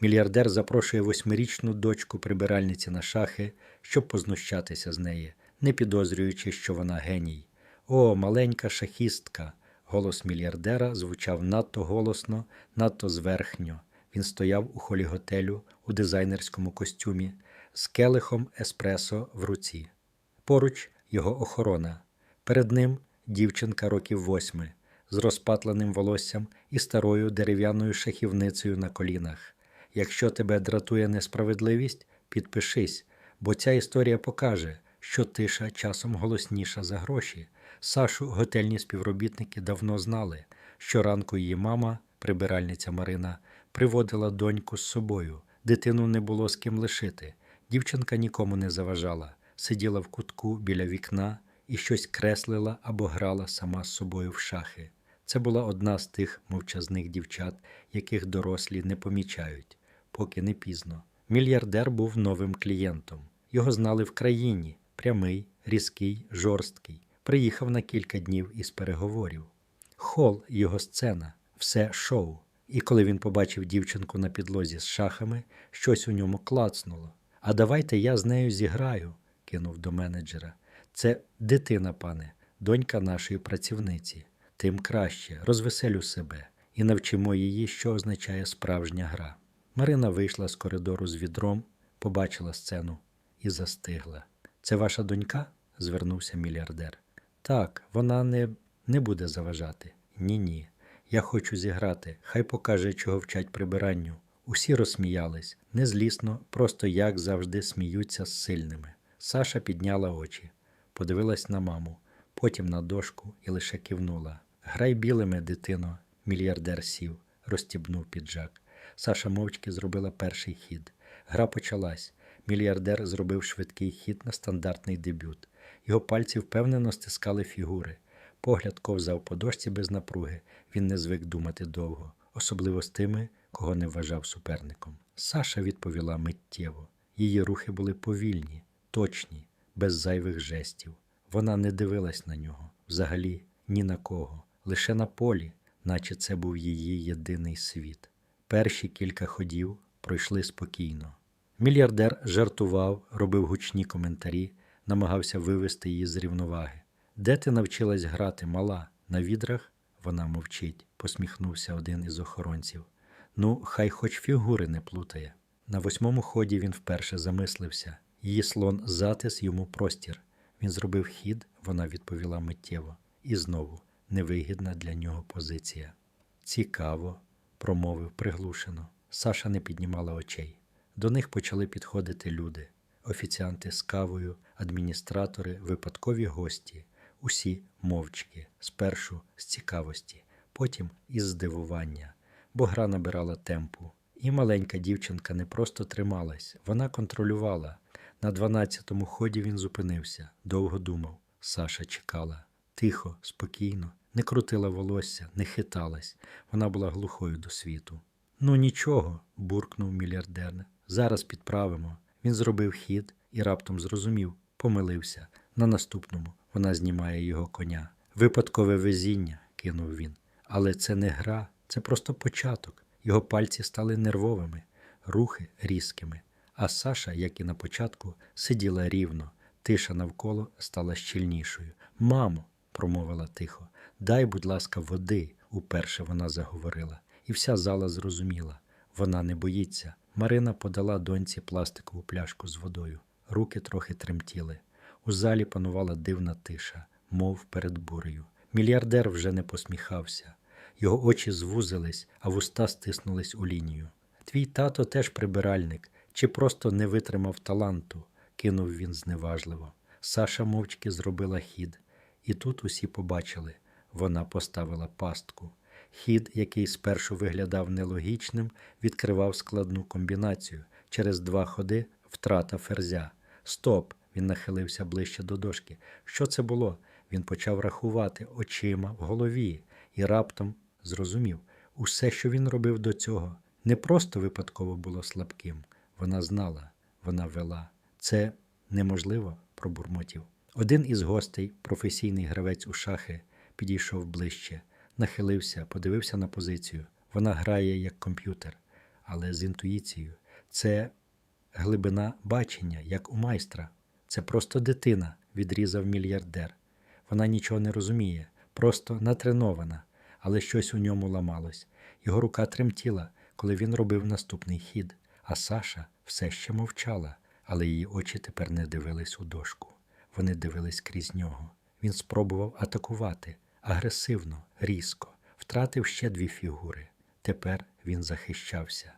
Мільярдер запрошує восьмирічну дочку прибиральниці на шахи, щоб познущатися з неї, не підозрюючи, що вона геній. О, маленька шахістка! Голос мільярдера звучав надто голосно, надто зверхньо. Він стояв у холі готелю у дизайнерському костюмі з келихом еспресо в руці. Поруч його охорона. Перед ним дівчинка років восьми з розпатленим волоссям і старою дерев'яною шахівницею на колінах. Якщо тебе дратує несправедливість, підпишись, бо ця історія покаже, що тиша часом голосніша за гроші. Сашу готельні співробітники давно знали. Щоранку її мама, прибиральниця Марина, приводила доньку з собою. Дитину не було з ким лишити. Дівчинка нікому не заважала, сиділа в кутку біля вікна і щось креслила або грала сама з собою в шахи. Це була одна з тих мовчазних дівчат, яких дорослі не помічають, поки не пізно. Мільярдер був новим клієнтом. Його знали в країні прямий, різкий, жорсткий. Приїхав на кілька днів із переговорів. Хол його сцена, все шоу. І коли він побачив дівчинку на підлозі з шахами, щось у ньому клацнуло. А давайте я з нею зіграю, кинув до менеджера. Це дитина, пане, донька нашої працівниці. Тим краще, розвеселю себе і навчимо її, що означає справжня гра. Марина вийшла з коридору з відром, побачила сцену і застигла. Це ваша донька? звернувся мільярдер. Так, вона не, не буде заважати. Ні, ні. Я хочу зіграти. Хай покаже, чого вчать прибиранню. Усі розсміялись, незлісно, просто як завжди сміються з сильними. Саша підняла очі, подивилась на маму, потім на дошку і лише кивнула. Грай білими, дитино, мільярдер сів, розстібнув піджак. Саша мовчки зробила перший хід. Гра почалась. Мільярдер зробив швидкий хід на стандартний дебют. Його пальці впевнено стискали фігури. Погляд ковзав по дошці без напруги. Він не звик думати довго, особливо з тими, кого не вважав суперником. Саша відповіла миттєво. Її рухи були повільні, точні, без зайвих жестів. Вона не дивилась на нього, взагалі ні на кого, лише на полі, наче це був її єдиний світ. Перші кілька ходів пройшли спокійно. Мільярдер жартував, робив гучні коментарі, намагався вивести її з рівноваги. Де ти навчилась грати, мала? На відрах? Вона мовчить, посміхнувся один із охоронців. Ну, хай хоч фігури не плутає. На восьмому ході він вперше замислився. Її слон затис йому простір. Він зробив хід, вона відповіла миттєво. І знову невигідна для нього позиція. Цікаво, промовив приглушено. Саша не піднімала очей. До них почали підходити люди: офіціанти з кавою, адміністратори, випадкові гості, усі мовчки, спершу з цікавості, потім із здивування, бо гра набирала темпу. І маленька дівчинка не просто трималась, вона контролювала. На дванадцятому ході він зупинився, довго думав. Саша чекала. Тихо, спокійно, не крутила волосся, не хиталась. Вона була глухою до світу. Ну нічого, буркнув мільярдер. Зараз підправимо. Він зробив хід і раптом зрозумів, помилився. На наступному вона знімає його коня. Випадкове везіння, кинув він. Але це не гра, це просто початок. Його пальці стали нервовими, рухи різкими. А Саша, як і на початку, сиділа рівно. Тиша навколо стала щільнішою. Мамо, промовила тихо, дай, будь ласка, води, уперше вона заговорила. І вся зала зрозуміла. Вона не боїться. Марина подала доньці пластикову пляшку з водою. Руки трохи тремтіли. У залі панувала дивна тиша, мов перед бурею. Мільярдер вже не посміхався. Його очі звузились, а вуста стиснулись у лінію. Твій тато теж прибиральник, чи просто не витримав таланту, кинув він зневажливо. Саша мовчки зробила хід, і тут усі побачили вона поставила пастку. Хід, який спершу виглядав нелогічним, відкривав складну комбінацію. Через два ходи втрата ферзя. Стоп! Він нахилився ближче до дошки. Що це було? Він почав рахувати очима в голові і раптом зрозумів, усе, що він робив до цього, не просто випадково було слабким. Вона знала, вона вела. Це неможливо, пробурмотів. Один із гостей, професійний гравець у шахи, підійшов ближче, нахилився, подивився на позицію. Вона грає як комп'ютер. але з інтуїцією. Це глибина бачення, як у майстра. Це просто дитина, відрізав мільярдер. Вона нічого не розуміє, просто натренована, але щось у ньому ламалось. Його рука тремтіла, коли він робив наступний хід, а Саша все ще мовчала, але її очі тепер не дивились у дошку. Вони дивились крізь нього. Він спробував атакувати агресивно, різко, втратив ще дві фігури. Тепер він захищався.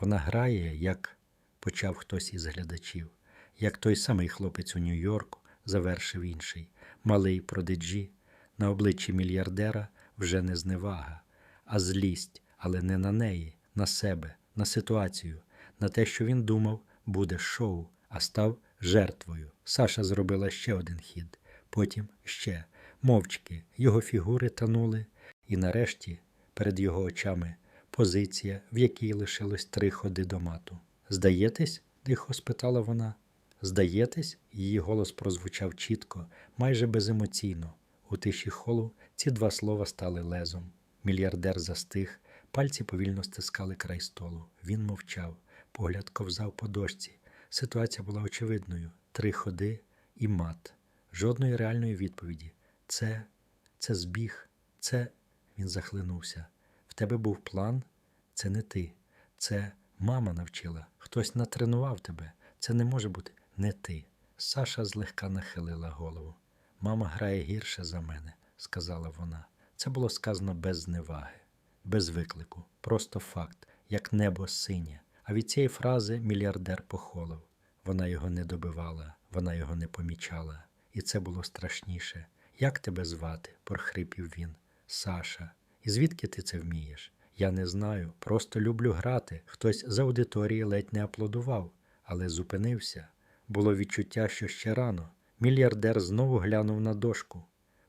Вона грає, як почав хтось із глядачів, як той самий хлопець у Нью-Йорку, завершив інший, малий продиджі. На обличчі мільярдера вже не зневага, а злість, але не на неї, на себе, на ситуацію, на те, що він думав, буде шоу, а став жертвою. Саша зробила ще один хід, потім ще. Мовчки, його фігури танули, і нарешті, перед його очами, позиція, в якій лишилось три ходи до мату. Здаєтесь? тихо спитала вона. Здаєтесь? Її голос прозвучав чітко, майже беземоційно. У тиші холу ці два слова стали лезом. Мільярдер застиг, пальці повільно стискали край столу. Він мовчав, погляд ковзав по дошці. Ситуація була очевидною: три ходи і мат. Жодної реальної відповіді. Це, це збіг, це. Він захлинувся. В тебе був план? Це не ти. Це мама навчила. Хтось натренував тебе. Це не може бути не ти. Саша злегка нахилила голову. Мама грає гірше за мене, сказала вона. Це було сказано без зневаги, без виклику, просто факт, як небо синє. А від цієї фрази мільярдер похолов. Вона його не добивала, вона його не помічала. І це було страшніше. Як тебе звати? прохрипів він. Саша. І звідки ти це вмієш? Я не знаю, просто люблю грати. Хтось з аудиторії ледь не аплодував, але зупинився. Було відчуття, що ще рано. Мільярдер знову глянув на дошку,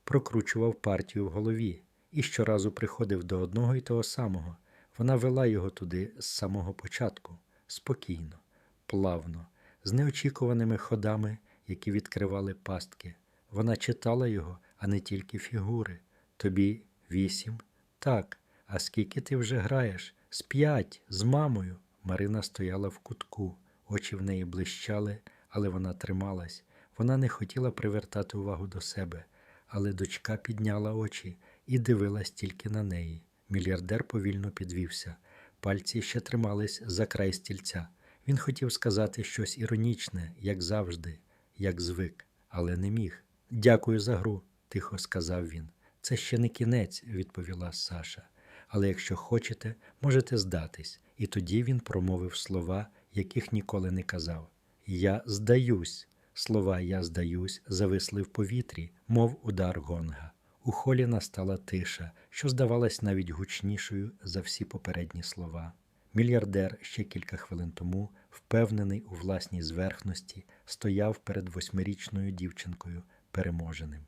прокручував партію в голові і щоразу приходив до одного і того самого. Вона вела його туди з самого початку, спокійно, плавно, з неочікуваними ходами, які відкривали пастки. Вона читала його, а не тільки фігури. Тобі вісім? Так. А скільки ти вже граєш? З п'ять, з мамою. Марина стояла в кутку, очі в неї блищали, але вона трималась. Вона не хотіла привертати увагу до себе, але дочка підняла очі і дивилась тільки на неї. Мільярдер повільно підвівся. Пальці ще тримались за край стільця. Він хотів сказати щось іронічне, як завжди, як звик, але не міг. Дякую за гру, тихо сказав він. Це ще не кінець, відповіла Саша. Але якщо хочете, можете здатись. І тоді він промовив слова, яких ніколи не казав. Я здаюсь. Слова Я здаюсь зависли в повітрі, мов удар гонга. У холі настала тиша, що здавалась навіть гучнішою за всі попередні слова. Мільярдер ще кілька хвилин тому, впевнений у власній зверхності, стояв перед восьмирічною дівчинкою, переможеним.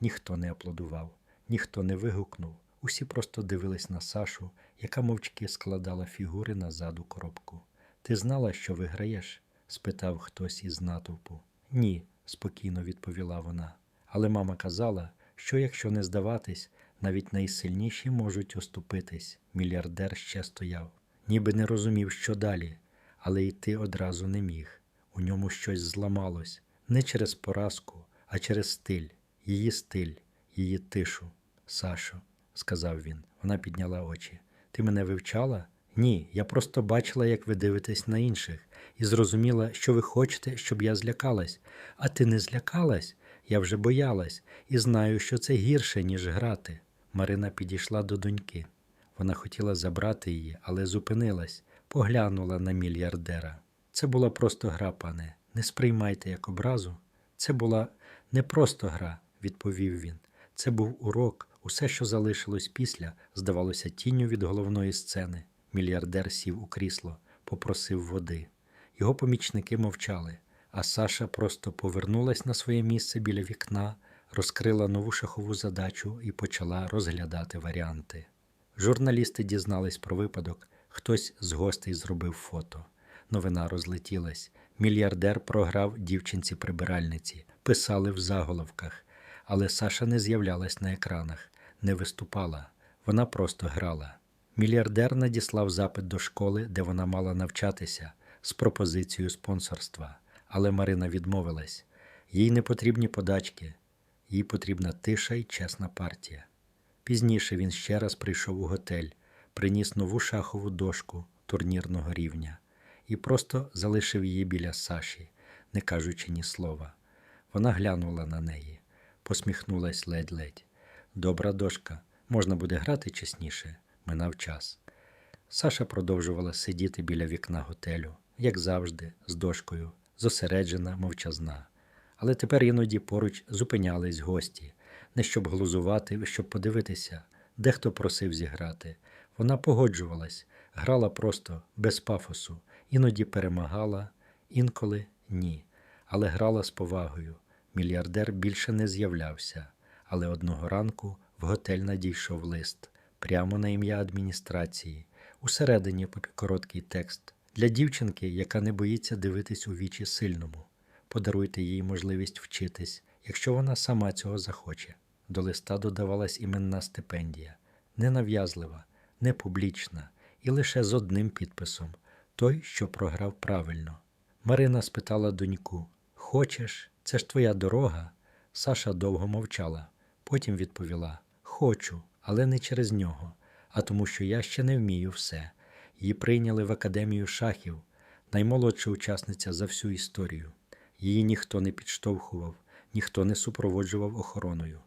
Ніхто не аплодував, ніхто не вигукнув. Усі просто дивились на Сашу, яка мовчки складала фігури назад у коробку. Ти знала, що виграєш? спитав хтось із натовпу. Ні, спокійно відповіла вона. Але мама казала, що якщо не здаватись, навіть найсильніші можуть оступитись. Мільярдер ще стояв, ніби не розумів, що далі, але йти одразу не міг. У ньому щось зламалось не через поразку, а через стиль, її стиль, її тишу. Сашо, сказав він. Вона підняла очі. Ти мене вивчала? Ні, я просто бачила, як ви дивитесь на інших, і зрозуміла, що ви хочете, щоб я злякалась. А ти не злякалась? Я вже боялась і знаю, що це гірше, ніж грати. Марина підійшла до доньки. Вона хотіла забрати її, але зупинилась, поглянула на мільярдера. Це була просто гра, пане. Не сприймайте як образу. Це була не просто гра, відповів він. Це був урок. Усе, що залишилось після, здавалося тінню від головної сцени. Мільярдер сів у крісло, попросив води. Його помічники мовчали, а Саша просто повернулась на своє місце біля вікна, розкрила нову шахову задачу і почала розглядати варіанти. Журналісти дізнались про випадок, хтось з гостей зробив фото. Новина розлетілась. Мільярдер програв дівчинці-прибиральниці, писали в заголовках. Але Саша не з'являлась на екранах, не виступала. Вона просто грала. Мільярдер надіслав запит до школи, де вона мала навчатися, з пропозицією спонсорства, але Марина відмовилась. Їй не потрібні подачки, їй потрібна тиша і чесна партія. Пізніше він ще раз прийшов у готель, приніс нову шахову дошку турнірного рівня і просто залишив її біля Саші, не кажучи ні слова. Вона глянула на неї, посміхнулась ледь-ледь. Добра дошка, можна буде грати чесніше, минав час. Саша продовжувала сидіти біля вікна готелю, як завжди, з дошкою, зосереджена, мовчазна. Але тепер іноді поруч зупинялись гості, не щоб глузувати, щоб подивитися, дехто просив зіграти. Вона погоджувалась, грала просто, без пафосу, іноді перемагала, інколи ні. Але грала з повагою. Мільярдер більше не з'являвся, але одного ранку в готель надійшов лист прямо на ім'я адміністрації. Усередині короткий текст для дівчинки, яка не боїться дивитись у вічі сильному. Подаруйте їй можливість вчитись, якщо вона сама цього захоче. До листа додавалась іменна стипендія, ненав'язлива, не публічна і лише з одним підписом той, що програв правильно. Марина спитала доньку: Хочеш, це ж твоя дорога? Саша довго мовчала, потім відповіла: Хочу, але не через нього, а тому, що я ще не вмію все. Її прийняли в академію шахів, наймолодша учасниця за всю історію. Її ніхто не підштовхував, ніхто не супроводжував охороною.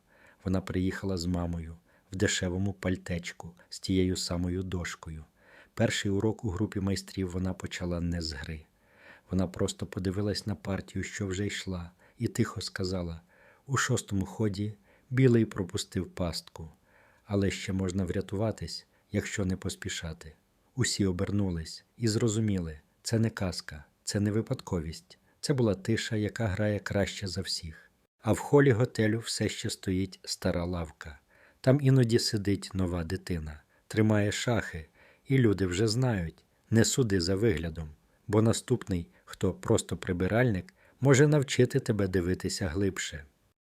Вона приїхала з мамою в дешевому пальтечку з тією самою дошкою. Перший урок у групі майстрів вона почала не з гри. Вона просто подивилась на партію, що вже йшла, і тихо сказала: у шостому ході білий пропустив пастку, але ще можна врятуватись, якщо не поспішати. Усі обернулись і зрозуміли, це не казка, це не випадковість. Це була тиша, яка грає краще за всіх. А в холі готелю все ще стоїть стара лавка. Там іноді сидить нова дитина, тримає шахи, і люди вже знають не суди за виглядом, бо наступний, хто просто прибиральник, може навчити тебе дивитися глибше.